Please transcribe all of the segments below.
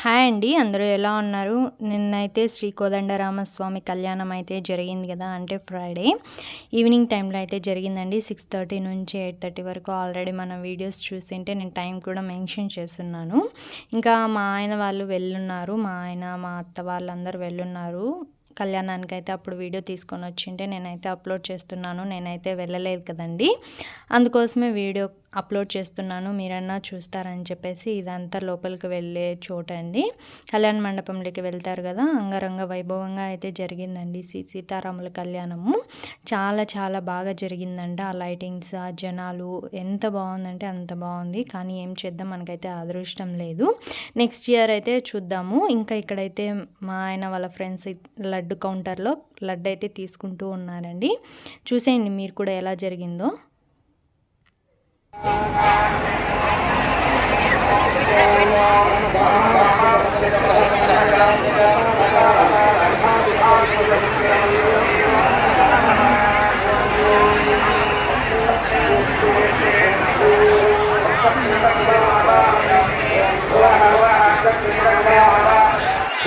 Hi అండి అందరూ ఎలా ఉన్నారు? నిన్నైతే శ్రీ కోదండరామస్వామి కళ్యాణం అయితే జరిగింది కదా అంటే ఫ్రైడే. ఈవినింగ్ టైంలో అయితే జరిగిందండి. సిక్స్ థర్టీ నుంచి ఎయిట్ థర్టీ వరకు ఆల్రెడీ మన వీడియోస్ చూసింటే నేను టైం కూడా మెన్షన్ చేస్తున్నాను. ఇంకా మా ఆయన వాళ్ళు వెళ్ళున్నారు మా ఆయన మా అత్త వాళ్ళందరూ వెళ్ళున్నారు. కళ్యాణానికి అయితే అప్పుడు వీడియో తీసుకొని వచ్చింటే నేనైతే అప్లోడ్ చేస్తున్నాను. నేనైతే వెళ్ళలేదు కదండి. అందుకోసమే వీడియో అప్లోడ్ చేస్తున్నాను. మీరన్నా చూస్తారని చెప్పేసి ఇదంతా లోపలికి వెళ్ళే చోట అండి. కళ్యాణ మండపంలోకి వెళ్తారు కదా అంగరంగ వైభవంగా అయితే జరిగిందండి శ్రీ సీతారాముల కళ్యాణము. చాలా చాలా బాగా జరిగిందండి ఆ లైటింగ్స్ ఆ జనాలు ఎంత బాగుందంటే అంత బాగుంది. కానీ ఏం చేద్దాం? మనకైతే అదృష్టం లేదు. నెక్స్ట్ ఇయర్ అయితే చూద్దాము. ఇంకా ఇక్కడైతే మా ఆయన వాళ్ళ ఫ్రెండ్స్ లడ్డు కౌంటర్లో లడ్డు అయితే తీసుకుంటూ ఉన్నారండి. చూసేయండి మీరు కూడా ఎలా జరిగిందో.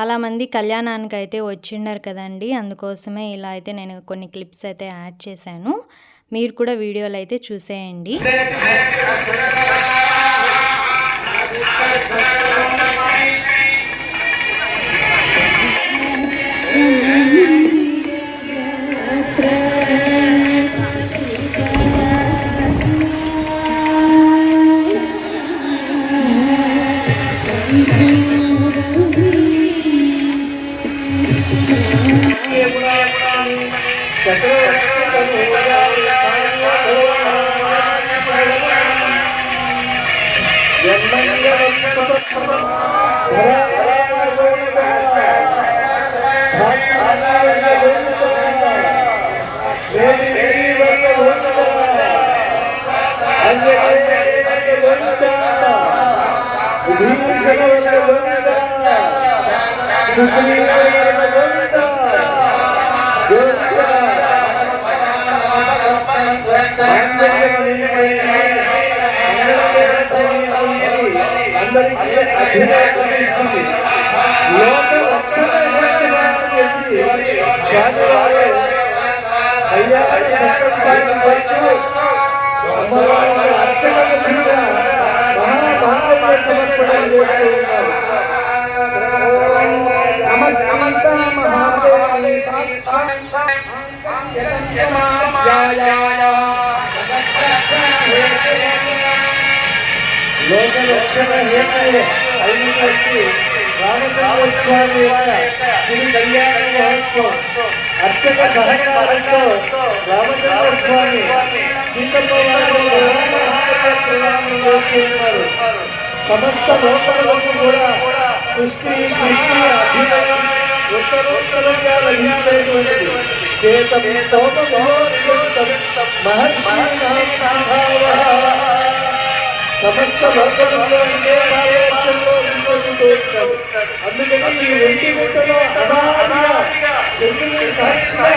చాలామంది కళ్యాణానికి అయితే వచ్చిండారు కదండి అందుకోసమే ఇలా అయితే నేను కొన్ని క్లిప్స్ అయితే యాడ్ చేశాను మీరు కూడా వీడియోలు అయితే చూసేయండి అయ్యా లోక రక్షణ హేతు అయినటువంటి రామచంద్ర స్వామి యొక్క తిరు కళ్యాణ మహోత్సవం అర్చక సహకారంతో రామచంద్ర స్వామి సీతమ్మ వారు ప్రదానం చేస్తున్నారు సమస్త లోకములకు కూడా పుష్టి దృష్టి అభినయం ఉత్తరోత్తరంగా లభించేటువంటిది చేతం సోమమోత్తం మహర్షి సమస్త లోకములో ఇదే ఆవేశంలో వినియోగిస్తూ ఉంటారు అందుకని ఈ ఒంటి గుట్టలో అనాదిగా చంద్రుని సాక్షిగా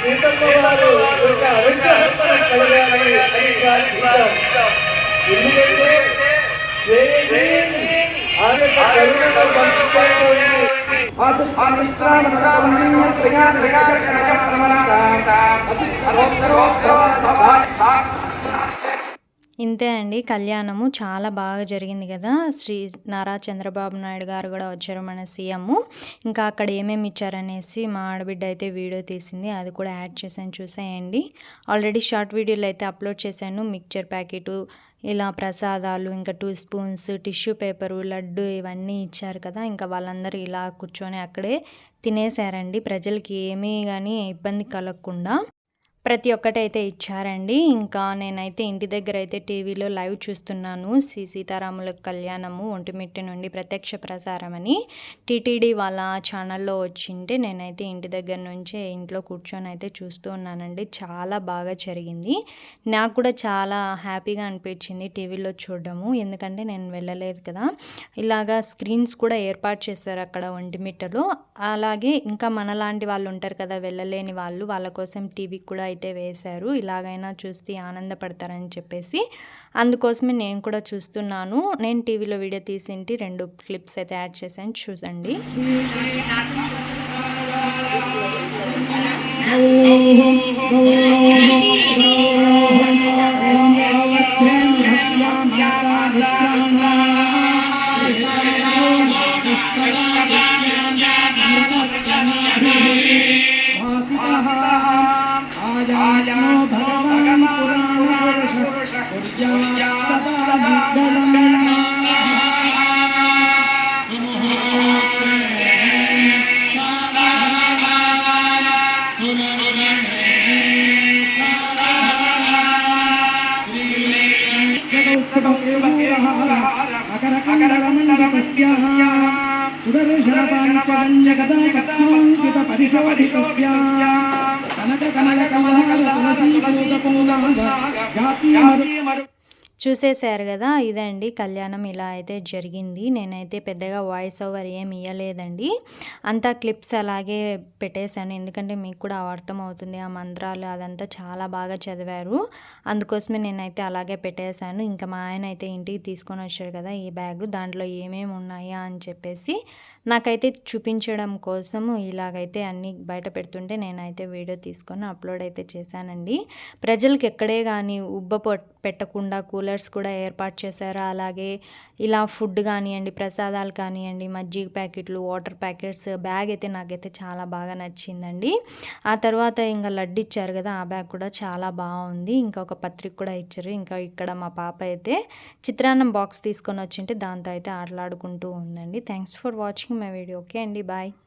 సీతమ్మ వారు యొక్క అనుగ్రహం మనకు కలగాలని అని ప్రార్థించాం ఎందుకంటే శ్రేయసి ఆ యొక్క కరుణను పంపించేటువంటి ఇంతే అండి. కళ్యాణము చాలా బాగా జరిగింది కదా. శ్రీ నారా చంద్రబాబు నాయుడు గారు కూడా వచ్చారు మన సీఎం. ఇంకా అక్కడ ఏమేమి ఇచ్చారనేసి మా ఆడబిడ్డ అయితే వీడియో తీసింది. అది కూడా యాడ్ చేశాను చూసేయండి. ఆల్రెడీ షార్ట్ వీడియోలు అయితే అప్లోడ్ చేశాను. మిక్చర్ ప్యాకెట్ ఇలా ప్రసాదాలు ఇంకా two spoons tissue paper laddu ఇవన్నీ ఇచ్చారు కదా. ఇంకా వాళ్ళందరూ ఇలా కూర్చొని అక్కడే తినేసారండి ప్రజలకి ఏమీ కానీ ఇబ్బంది కలగకుండా. ప్రతి ఒక్కటి అయితే ఇచ్చారండి. ఇంకా నేనైతే ఇంటి దగ్గర అయితే టీవీలో లైవ్ చూస్తున్నాను. శ్రీ సీతారాముల కళ్యాణము ఒంటిమిట్టి నుండి ప్రత్యక్ష ప్రసారం అని. టీటీడీ వాళ్ళ ఛానల్లో వచ్చింటే నేనైతే ఇంటి దగ్గర నుంచే ఇంట్లో కూర్చొని అయితే చూస్తూ ఉన్నానండి. చాలా బాగా జరిగింది. నాకు కూడా చాలా హ్యాపీగా అనిపించింది టీవీలో చూడడము. ఎందుకంటే నేను వెళ్ళలేదు కదా. ఇలాగా స్క్రీన్స్ కూడా ఏర్పాటు చేశారు అక్కడ ఒంటిమిట్టలో అలాగే ఇంకా మనలాంటి వాళ్ళు ఉంటారు కదా వెళ్ళలేని వాళ్ళు వాళ్ళ కోసం టీవీ కూడా అయితే వేశారు. ఇలాగైనా చూస్తే ఆనందపడతారని చెప్పేసి అందుకోసమే నేను కూడా చూస్తున్నాను. నేను టీవీలో వీడియో తీసింటి రెండు క్లిప్స్ అయితే యాడ్ చేశాను. చూసండి. ఓం చూసేశారు కదా ఇదండి కళ్యాణం ఇలా అయితే జరిగింది. నేనైతే పెద్దగా వాయిస్ ఓవర్ ఏం ఇవ్వలేదండి అంతా క్లిప్స్ అలాగే పెట్టేశాను. ఎందుకంటే మీకు కూడా అర్థమవుతుంది ఆ మంత్రాలు అదంతా చాలా బాగా చదివారు. అందుకోసమే నేనైతే అలాగే పెట్టేశాను. ఇంకా మా ఆయన అయితే ఇంటికి తీసుకొని వచ్చారు కదా ఈ బ్యాగ్ దాంట్లో ఏమేమి ఉన్నాయా అని చెప్పేసి నాకైతే చూపించడం కోసము ఇలాగైతే అన్నీ బయట పెడుతుంటే నేనైతే వీడియో తీసుకొని అప్లోడ్ అయితే చేశానండి. ప్రజలకు ఎక్కడే కానీ ఉబ్బ పొ- పెట్టకుండా కూలర్స్ కూడా ఏర్పాటు చేశారు? అలాగే ఇలా ఫుడ్ కానివ్వండి ప్రసాదాలు కానివ్వండి మజ్జిగ ప్యాకెట్లు వాటర్ ప్యాకెట్స్ బ్యాగ్ అయితే నాకైతే చాలా బాగా నచ్చిందండి. ఆ తర్వాత ఇంకా లడ్డు ఇచ్చారు కదా ఆ బ్యాగ్ కూడా చాలా బాగుంది. ఇంకా ఒక పత్రిక కూడా ఇచ్చారు. ఇంకా ఇక్కడ మా పాప అయితే చిత్రాన్నం బాక్స్ తీసుకొని వచ్చింటే దాంతో అయితే ఆటలాడుకుంటూ ఉందండి. Thanks for watching. My video. Okay అండి బాయ్.